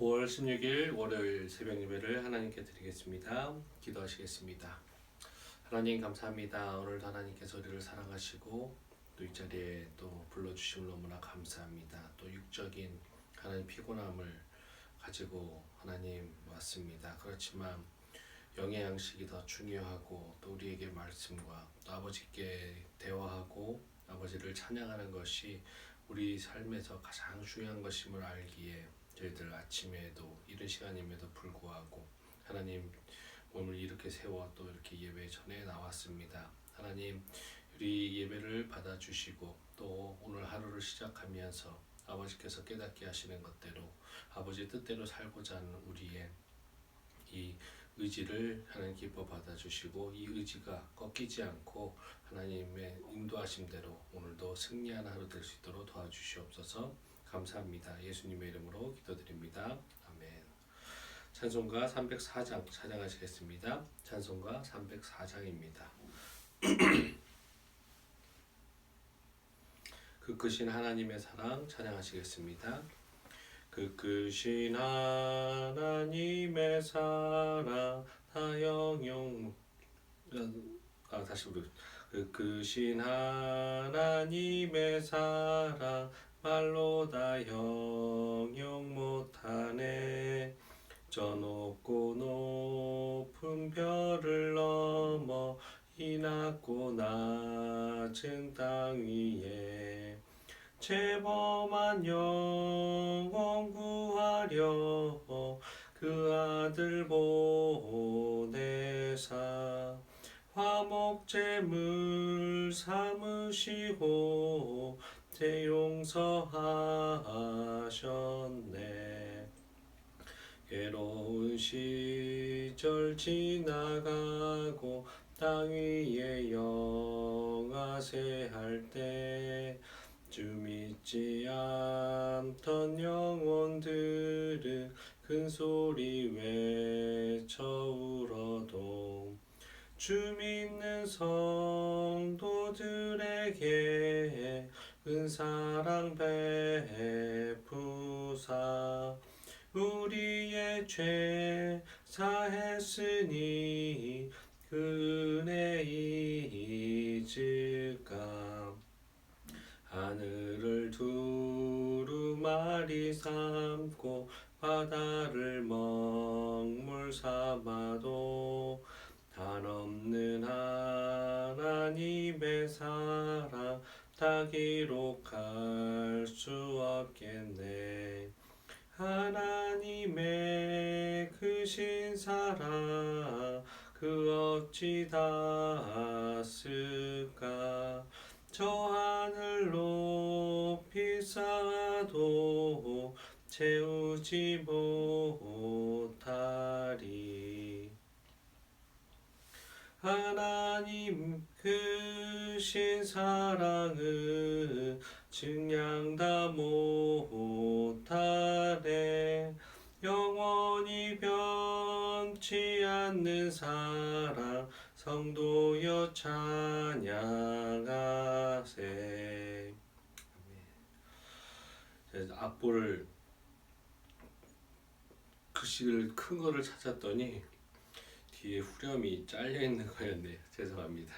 5월 16일 월요일 새벽 예배를 하나님께 드리겠습니다. 기도하시겠습니다. 하나님 감사합니다. 오늘도 하나님께서 우리를 사랑하시고 또 이 자리에 또 불러주심을 너무나 감사합니다. 또 육적인 하나님 피곤함을 가지고 하나님 왔습니다. 그렇지만 영의 양식이 더 중요하고 또 우리에게 말씀과 또 아버지께 대화하고 아버지를 찬양하는 것이 우리 삶에서 가장 중요한 것임을 알기에 저희들 아침에도 이른 시간임에도 불구하고 하나님 오늘 이렇게 세워 또 이렇게 예배 전에 나왔습니다. 하나님 우리 예배를 받아주시고 또 오늘 하루를 시작하면서 아버지께서 깨닫게 하시는 것대로 아버지 뜻대로 살고자 하는 우리의 이 의지를 하나님 기뻐 받아주시고 이 의지가 꺾이지 않고 하나님의 인도하심대로 오늘도 승리하는 하루 될 수 있도록 도와주시옵소서 감사합니다. 예수님의 이름으로 기도드립니다. 아멘. 찬송가 304장 찬양하시겠습니다. 찬송가 304장입니다. 그 크신 하나님의 사랑 찬양하시겠습니다. 그 크신 하나님의 사랑 다 영영 아 다시 우리 그 크신 하나님의 사랑 말로 다 영영 못하네. 저 높고 높은 별을 넘어 이 낮고 낮은 땅 위에 죄범한 영혼 구하려 그 아들 보내사 화목제물 삼으시고 대용서하셨네. 괴로운 시절 지나가고 땅 위에 영아세 할 때 주 믿지 않던 영혼들은 큰 소리 외쳐 울어도 주 믿는 성도들에게 은 사랑 베푸사 우리의 죄 사했으니 그 은혜 잊을까? 하늘을 두루마리 삼고 바다를 먹물 삼아도 한없는 하나님의 사랑 다 기록할 수 없겠네. 하나님의 크신 사랑 그 어찌 닿았을까? 저 하늘 높이 쌓아도 채우지 못하리 하나님 크신 사랑은 증량 다 못하네. 영원히 변치 않는 사랑 성도여 찬양하세. 악보를 글씨를 큰 거를 찾았더니 뒤에 후렴이 잘려 있는 거였네요. 죄송합니다.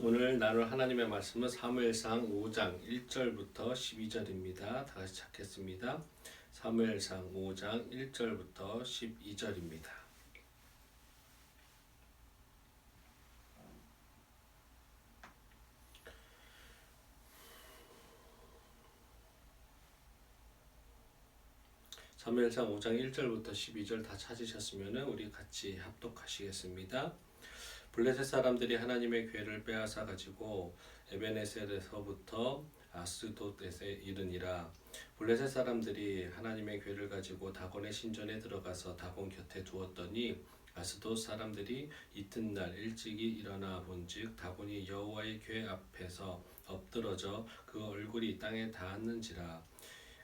오늘 나눌 하나님의 말씀은 사무엘상 5장 1절부터 12절입니다. 다 같이 찾겠습니다. 사무엘상 5장 1절부터 12절입니다. 사무엘상 5장 1절부터 12절 다 찾으셨으면 우리 같이 합독하시겠습니다. 블레셋 사람들이 하나님의 괴를 빼앗아 가지고 에베네셀에서부터 아스돗에 이르니라 블레셋 사람들이 하나님의 괴를 가지고 다곤의 신전에 들어가서 다곤 곁에 두었더니 아스돗 사람들이 이튿날 일찍이 일어나 본즉 다곤이 여호와의 괴 앞에서 엎드러져 그 얼굴이 땅에 닿았는지라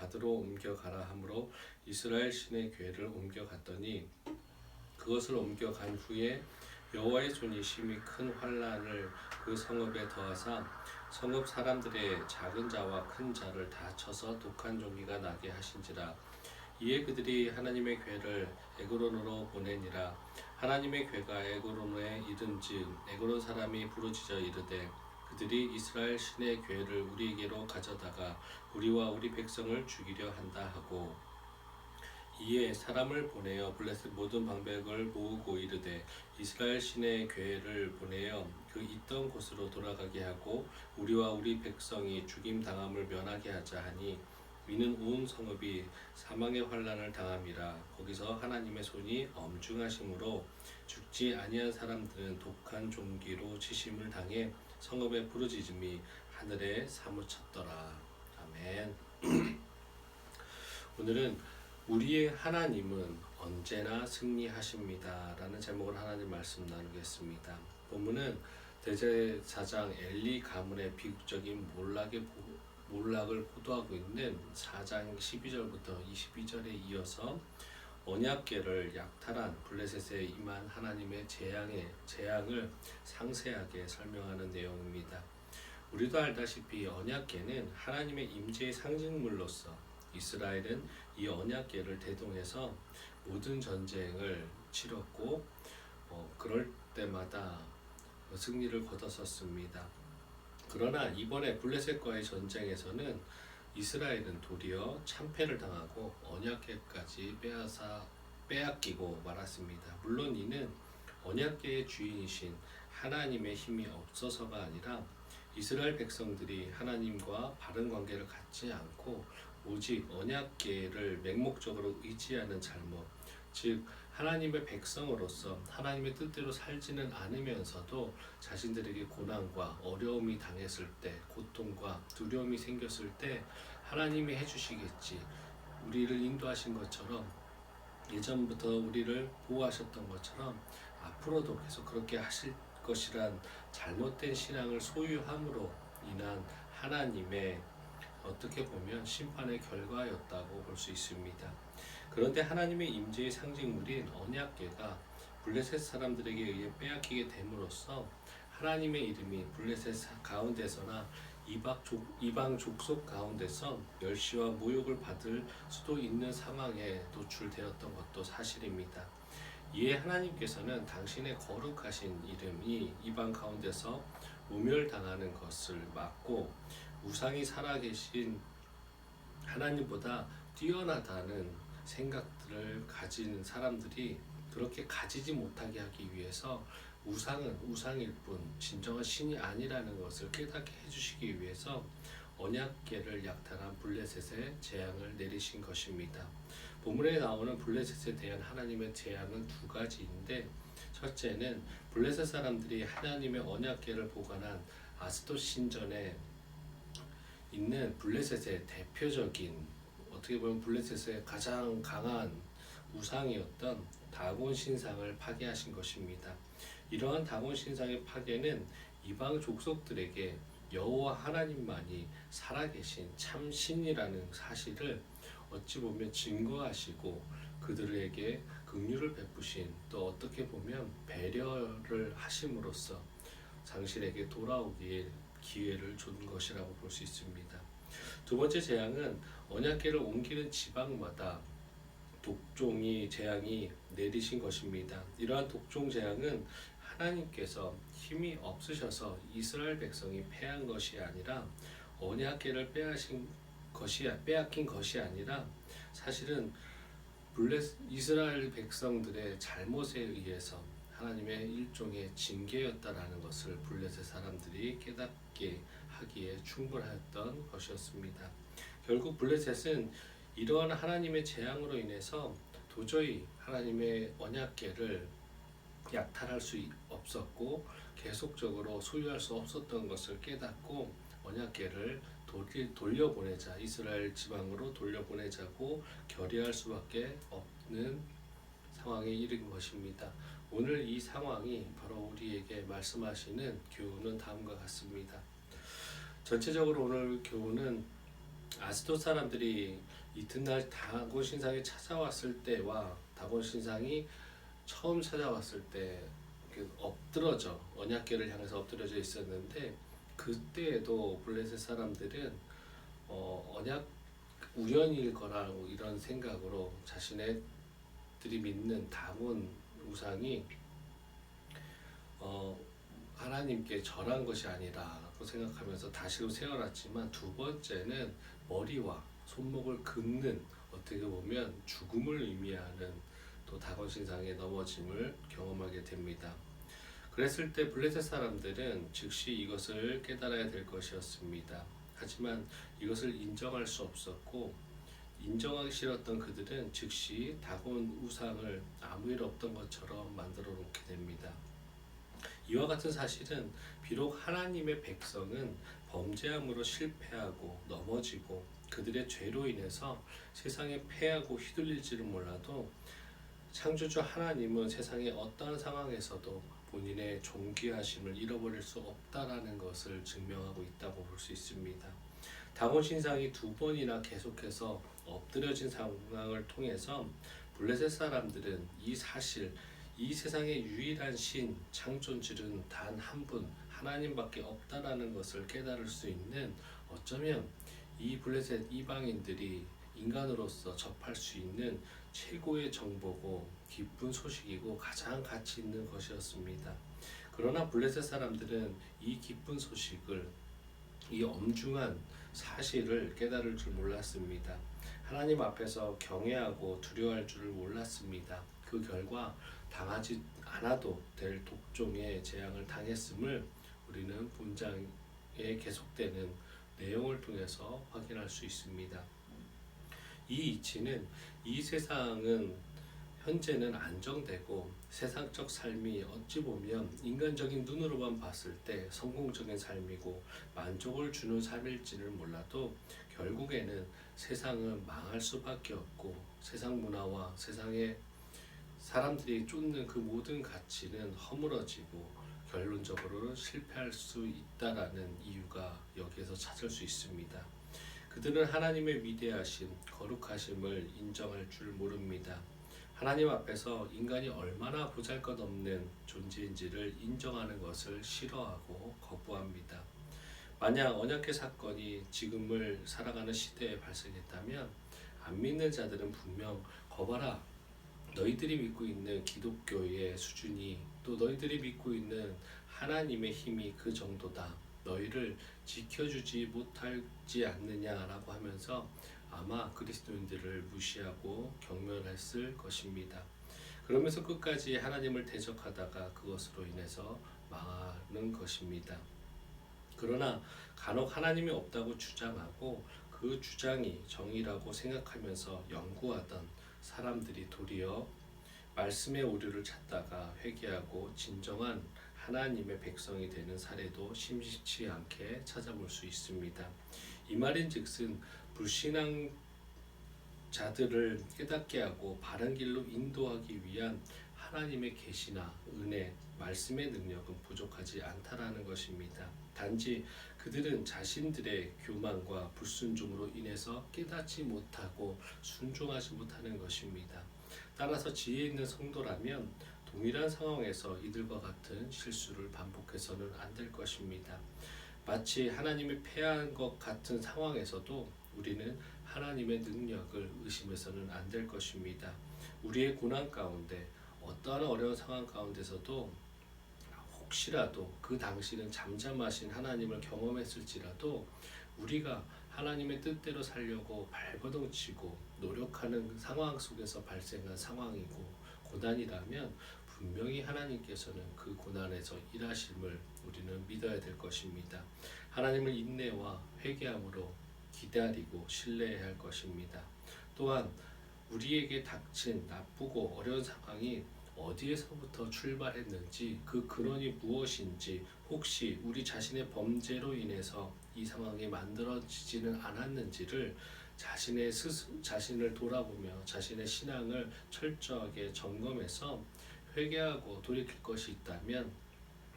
가드로 옮겨가라 하므로 이스라엘 신의 괴를 옮겨갔더니 그것을 옮겨간 후에 여호와의 손이 심히 큰 환란을 그 성읍에 더하사 성읍 사람들의 작은 자와 큰 자를 다 쳐서 독한 종기가 나게 하신지라. 이에 그들이 하나님의 괴를 에그론으로 보내니라. 하나님의 괴가 에그론에 이른즉 에그론 사람이 부르짖어 이르되 그들이 이스라엘 신의 괴를 우리에게로 가져다가 우리와 우리 백성을 죽이려 한다 하고 이에 사람을 보내어 블레셋 모든 방백을 모으고 이르되 이스라엘 신의 괴를 보내어 그 있던 곳으로 돌아가게 하고 우리와 우리 백성이 죽임 당함을 면하게 하자 하니 이는 온 성읍이 사망의 환란을 당함이라 거기서 하나님의 손이 엄중하심으로 죽지 아니한 사람들은 독한 종기로 치심을 당해 성읍의 부르짖음이 하늘에 사무쳤더라. 아멘. 오늘은 우리의 하나님은 언제나 승리하십니다 라는 제목으로 하나님 말씀 나누겠습니다. 본문은 대제사장 엘리 가문의 비극적인 몰락의 보- 몰락을 보도하고 있는 4장 12절부터 22절에 이어서 언약궤를 약탈한 블레셋에 임한 하나님의 재앙의 재앙을 상세하게 설명하는 내용입니다. 우리도 알다시피 언약궤는 하나님의 임재의 상징물로서 이스라엘은 이 언약궤를 대동해서 모든 전쟁을 치렀고 어, 그럴 때마다 승리를 거뒀었습니다. 그러나 이번에 블레셋과의 전쟁에서는 이스라엘은 도리어 참패를 당하고 언약궤까지 빼앗아 빼앗기고 말았습니다. 물론 이는 언약궤의 주인이신 하나님의 힘이 없어서가 아니라 이스라엘 백성들이 하나님과 바른 관계를 갖지 않고 오직 언약궤를 맹목적으로 의지하는 잘못, 즉 하나님의 백성으로서 하나님의 뜻대로 살지는 않으면서도 자신들에게 고난과 어려움이 당했을 때, 고통과 두려움이 생겼을 때 하나님이 해주시겠지. 우리를 인도하신 것처럼 예전부터 우리를 보호하셨던 것처럼 앞으로도 계속 그렇게 하실 것이란 잘못된 신앙을 소유함으로 인한 하나님의 어떻게 보면 심판의 결과였다고 볼 수 있습니다. 그런데 하나님의 임재의 상징물인 언약궤가 블레셋 사람들에게 의해 빼앗기게 됨으로써 하나님의 이름이 블레셋 사- 가운데서나 이방, 족, 이방 족속 가운데서 멸시와 모욕을 받을 수도 있는 상황에 노출되었던 것도 사실입니다. 이에 하나님께서는 당신의 거룩하신 이름이 이방 가운데서 우멸당하는 것을 막고 우상이 살아계신 하나님보다 뛰어나다는 생각들을 가진 사람들이 그렇게 가지지 못하게 하기 위해서 우상은 우상일 뿐 진정한 신이 아니라는 것을 깨닫게 해주시기 위해서 언약궤를 약탈한 블레셋에 재앙을 내리신 것입니다. 본문에 나오는 블레셋에 대한 하나님의 재앙은 두 가지인데 첫째는 블레셋 사람들이 하나님의 언약궤를 보관한 아스토 신전에 있는 블레셋의 대표적인 어떻게 보면 블레셋의 가장 강한 우상이었던 다곤 신상을 파괴하신 것입니다. 이러한 다곤 신상의 파괴는 이방 족속들에게 여호와 하나님만이 살아계신 참 신이라는 사실을 어찌 보면 증거하시고 그들에게 긍휼을 베푸신 또 어떻게 보면 배려를 하심으로써 당신에게 돌아오길 기회를 준 것이라고 볼 수 있습니다. 두 번째 재앙은 언약궤를 옮기는 지방마다 독종이 재앙이 내리신 것입니다. 이러한 독종 재앙은 하나님께서 힘이 없으셔서 이스라엘 백성이 패한 것이 아니라 언약궤를 빼앗은 것이 빼앗긴 것이 아니라 사실은 블레 이스라엘 백성들의 잘못에 의해서 하나님의 일종의 징계였다라는 것을 블레셋 사람들이 깨닫게 하기에 충분했던 것이었습니다. 결국 블레셋은 이러한 하나님의 재앙으로 인해서 도저히 하나님의 언약궤를 약탈할 수 없었고 계속적으로 소유할 수 없었던 것을 깨닫고 언약궤를 돌리- 돌려보내자 이스라엘 지방으로 돌려보내자고 결의할 수밖에 없는 상황에 이른 것입니다. 오늘 이 상황이 바로 우리에게 말씀하시는 교훈은 다음과 같습니다. 전체적으로 오늘 교훈은 아스도 사람들이 이튿날 다곤 신상이 찾아왔을 때와 다곤 신상이 처음 찾아왔을 때그 엎드러져 언약궤를 향해서 엎드려져 있었는데 그때에도 블레셋 사람들은 어, 언약 우연일 거라고 이런 생각으로 자신의 들이 믿는 다곤 우상이 어, 하나님께 절한 것이 아니라고 생각하면서 다시금 세워놨지만 두 번째는 머리와 손목을 긋는 어떻게 보면 죽음을 의미하는 또 다곤 신상에 넘어짐을 경험하게 됩니다. 그랬을 때 블레셋 사람들은 즉시 이것을 깨달아야 될 것이었습니다. 하지만 이것을 인정할 수 없었고 인정하기 싫었던 그들은 즉시 다곤 우상을 아무 일 없던 것처럼 만들어 놓게 됩니다. 이와 같은 사실은 비록 하나님의 백성은 범죄함으로 실패하고 넘어지고 그들의 죄로 인해서 세상에 패하고 휘둘릴지는 몰라도 창조주 하나님은 세상의 어떠한 상황에서도 본인의 존귀하심을 잃어버릴 수 없다라는 것을 증명하고 있다고 볼 수 있습니다. 다곤 신상이 두 번이나 계속해서 엎드려진 상황을 통해서 블레셋 사람들은 이 사실, 이 세상의 유일한 신 창존질은 단 한 분 하나님밖에 없다라는 것을 깨달을 수 있는 어쩌면 이 블레셋 이방인들이 인간으로서 접할 수 있는 최고의 정보고 기쁜 소식이고 가장 가치 있는 것이었습니다. 그러나 블레셋 사람들은 이 기쁜 소식을 이 엄중한 사실을 깨달을 줄 몰랐습니다. 하나님 앞에서 경외하고 두려워할 줄을 몰랐습니다. 그 결과 당하지 않아도 될 독종의 재앙을 당했음을 우리는 본장에 계속되는 내용을 통해서 확인할 수 있습니다. 이 이치는 이 세상은 현재는 안정되고 세상적 삶이 어찌 보면 인간적인 눈으로만 봤을 때 성공적인 삶이고 만족을 주는 삶일지는 몰라도 결국에는 세상은 망할 수밖에 없고 세상 문화와 세상의 사람들이 쫓는 그 모든 가치는 허물어지고 결론적으로는 실패할 수 있다라는 이유가 여기에서 찾을 수 있습니다. 그들은 하나님의 위대하심, 거룩하심을 인정할 줄 모릅니다. 하나님 앞에서 인간이 얼마나 보잘것없는 존재인지를 인정하는 것을 싫어하고 거부합니다. 만약 언약계 사건이 지금을 살아가는 시대에 발생했다면 안 믿는 자들은 분명 거봐라 너희들이 믿고 있는 기독교의 수준이 또 너희들이 믿고 있는 하나님의 힘이 그 정도다. 너희를 지켜주지 못하지 않느냐라고 하면서 아마 그리스도인들을 무시하고 경멸했을 것입니다. 그러면서 끝까지 하나님을 대적하다가 그것으로 인해서 망하는 것입니다. 그러나 간혹 하나님이 없다고 주장하고 그 주장이 정의라고 생각하면서 연구하던 사람들이 도리어 말씀의 오류를 찾다가 회개하고 진정한 하나님의 백성이 되는 사례도 심심치 않게 찾아볼 수 있습니다. 이 말인즉슨 불신앙 자들을 깨닫게 하고 바른 길로 인도하기 위한 하나님의 계시나 은혜, 말씀의 능력은 부족하지 않다라는 것입니다. 단지 그들은 자신들의 교만과 불순종으로 인해서 깨닫지 못하고 순종하지 못하는 것입니다. 따라서 지혜 있는 성도라면 동일한 상황에서 이들과 같은 실수를 반복해서는 안 될 것입니다. 마치 하나님이 패한 것 같은 상황에서도 우리는 하나님의 능력을 의심해서는 안 될 것입니다. 우리의 고난 가운데 어떠한 어려운 상황 가운데서도 혹시라도 그 당시는 잠잠하신 하나님을 경험했을지라도 우리가 하나님의 뜻대로 살려고 발버둥치고 노력하는 상황 속에서 발생한 상황이고 고난이라면 분명히 하나님께서는 그 고난에서 일하심을 우리는 믿어야 될 것입니다. 하나님을 인내와 회개함으로 기다리고 신뢰해야 할 것입니다. 또한 우리에게 닥친 나쁘고 어려운 상황이 어디에서부터 출발했는지 그 근원이 무엇인지 혹시 우리 자신의 범죄로 인해서 이 상황이 만들어지지는 않았는지를 자신의 스스 자신을 돌아보며 자신의 신앙을 철저하게 점검해서 회개하고 돌이킬 것이 있다면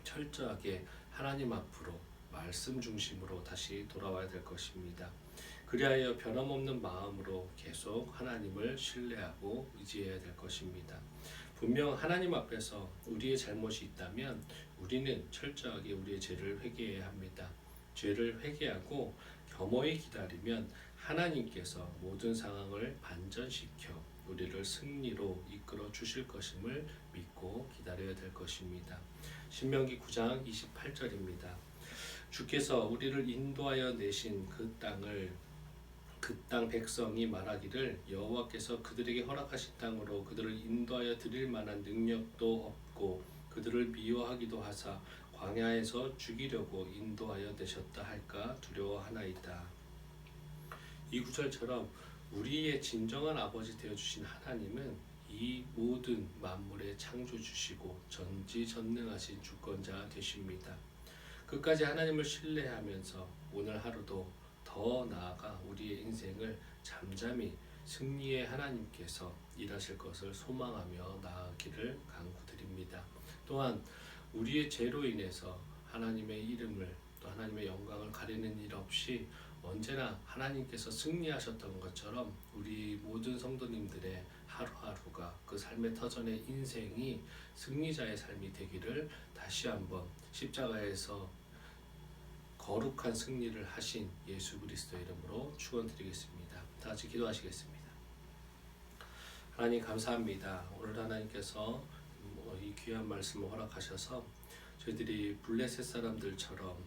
철저하게 하나님 앞으로 말씀 중심으로 다시 돌아와야 될 것입니다. 그리하여 변함없는 마음으로 계속 하나님을 신뢰하고 의지해야 될 것입니다. 분명 하나님 앞에서 우리의 잘못이 있다면 우리는 철저하게 우리의 죄를 회개해야 합니다. 죄를 회개하고 겸허히 기다리면 하나님께서 모든 상황을 반전시켜 우리를 승리로 이끌어 주실 것임을 믿고 기다려야 될 것입니다. 신명기 9장 28절입니다. 주께서 우리를 인도하여 내신 그 땅을 그 땅 백성이 말하기를 여호와께서 그들에게 허락하신 땅으로 그들을 인도하여 드릴 만한 능력도 없고 그들을 미워하기도 하사 광야에서 죽이려고 인도하여 내셨다 할까 두려워하나이다. 이 구절처럼 우리의 진정한 아버지 되어 주신 하나님은 이 모든 만물의 창조 주시고 전지전능하신 주권자 되십니다. 끝까지 하나님을 신뢰하면서 오늘 하루도 더 나아가 우리의 인생을 잠잠히 승리의 하나님께서 일하실 것을 소망하며 나아가기를 간구드립니다. 또한 우리의 죄로 인해서 하나님의 이름을 또 하나님의 영광을 가리는 일 없이 언제나 하나님께서 승리하셨던 것처럼 우리 모든 성도님들의 하루하루가 그 삶의 터전의 인생이 승리자의 삶이 되기를 다시 한번 십자가에서 거룩한 승리를 하신 예수 그리스도 이름으로 축원드리겠습니다. 다 같이 기도하시겠습니다. 하나님 감사합니다. 오늘 하나님께서 뭐이 귀한 말씀을 허락하셔서 저희들이 블레셋 사람들처럼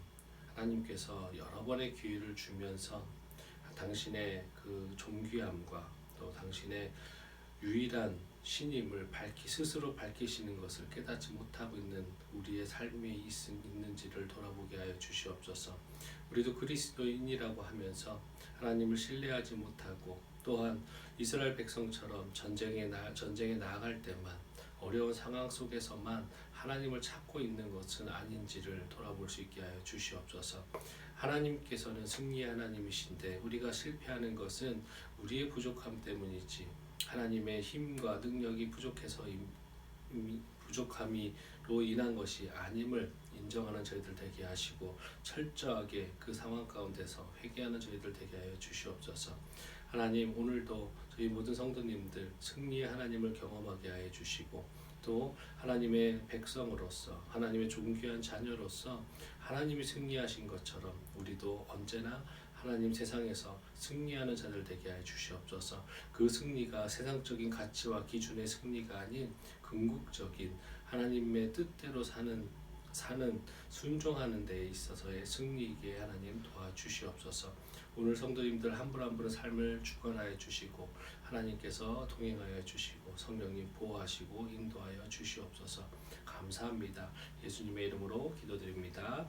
하나님께서 여러 번의 기회를 주면서 당신의 그 존귀함과 또 당신의 유일한 신임을 밝히 스스로 밝히시는 것을 깨닫지 못하고 있는 우리의 삶에 있, 있는지를 돌아보게 하여 주시옵소서. 우리도 그리스도인이라고 하면서 하나님을 신뢰하지 못하고 또한 이스라엘 백성처럼 전쟁에 나 전쟁에 나아갈 때만 어려운 상황 속에서만 하나님을 찾고 있는 것은 아닌지를 돌아볼 수 있게 하여 주시옵소서. 하나님께서는 승리의 하나님이신데 우리가 실패하는 것은 우리의 부족함 때문이지 하나님의 힘과 능력이 부족해서 부족함이로 인한 것이 아님을 인정하는 저희들 되게 하시고 철저하게 그 상황 가운데서 회개하는 저희들 되게 하여 주시옵소서. 하나님 오늘도 저희 모든 성도님들 승리의 하나님을 경험하게 하여 주시고 또 하나님의 백성으로서 하나님의 존귀한 자녀로서 하나님이 승리하신 것처럼 우리도 언제나 하나님 세상에서 승리하는 자들 되게 하여 주시옵소서. 그 승리가 세상적인 가치와 기준의 승리가 아닌 궁극적인 하나님의 뜻대로 사는 사는 순종하는 데에 있어서의 승리이기에 하나님 도와주시옵소서. 오늘 성도님들 한 분 한 분의 삶을 주관하여 주시고 하나님께서 동행하여 주시고 성령님 보호하시고 인도하여 주시옵소서. 감사합니다. 예수님의 이름으로 기도드립니다.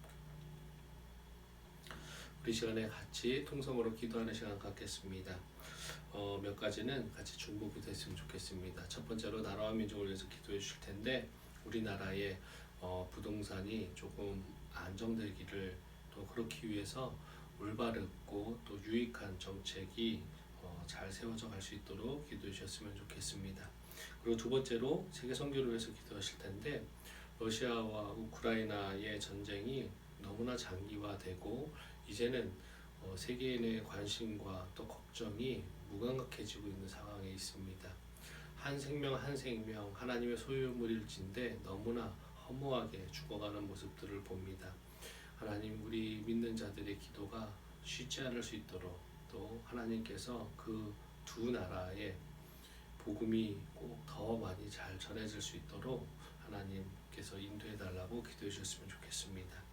우리 시간에 같이 통성으로 기도하는 시간 갖겠습니다. 어, 몇 가지는 같이 중보기 됐으면 좋겠습니다. 첫 번째로 나라와 민족을 위해서 기도해 주실 텐데 우리나라의 어, 부동산이 조금 안정되기를 또 그렇기 위해서 올바르고 또 유익한 정책이 어, 잘 세워져 갈 수 있도록 기도해 주셨으면 좋겠습니다. 그리고 두 번째로 세계 선교를 위해서 기도하실 텐데 러시아와 우크라이나의 전쟁이 너무나 장기화되고 이제는 어, 세계인의 관심과 또 걱정이 무감각해지고 있는 상황에 있습니다. 한 생명 한 생명 하나님의 소유물일진데 너무나 허무하게 죽어가는 모습들을 봅니다. 하나님 우리 믿는 자들의 기도가 쉬지 않을 수 있도록 또 하나님께서 그 두 나라의 복음이 꼭 더 많이 잘 전해질 수 있도록 하나님께서 인도해 달라고 기도해 주셨으면 좋겠습니다.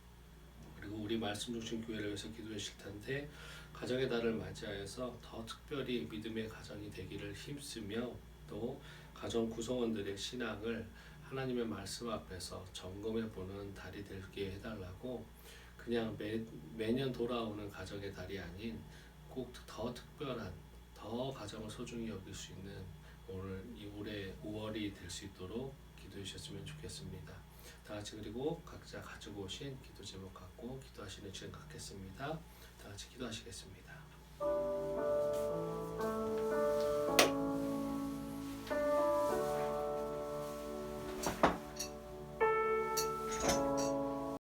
그리고 우리 말씀 중심 교회를 위해서 기도해 주실 텐데 가정의 달을 맞이하여서 더 특별히 믿음의 가정이 되기를 힘쓰며 또 가정 구성원들의 신앙을 하나님의 말씀 앞에서 점검해 보는 달이 되게 해달라고 그냥 매, 매년 돌아오는 가정의 달이 아닌 꼭 더 특별한 더 가정을 소중히 여길 수 있는 오늘 이 올해 5월이 될 수 있도록 기도해 주셨으면 좋겠습니다. 다 같이 그리고 각자 가지고 오신 기도 제목 갖고 기도하시는 시간 갖겠습니다. 다 같이 기도하시겠습니다.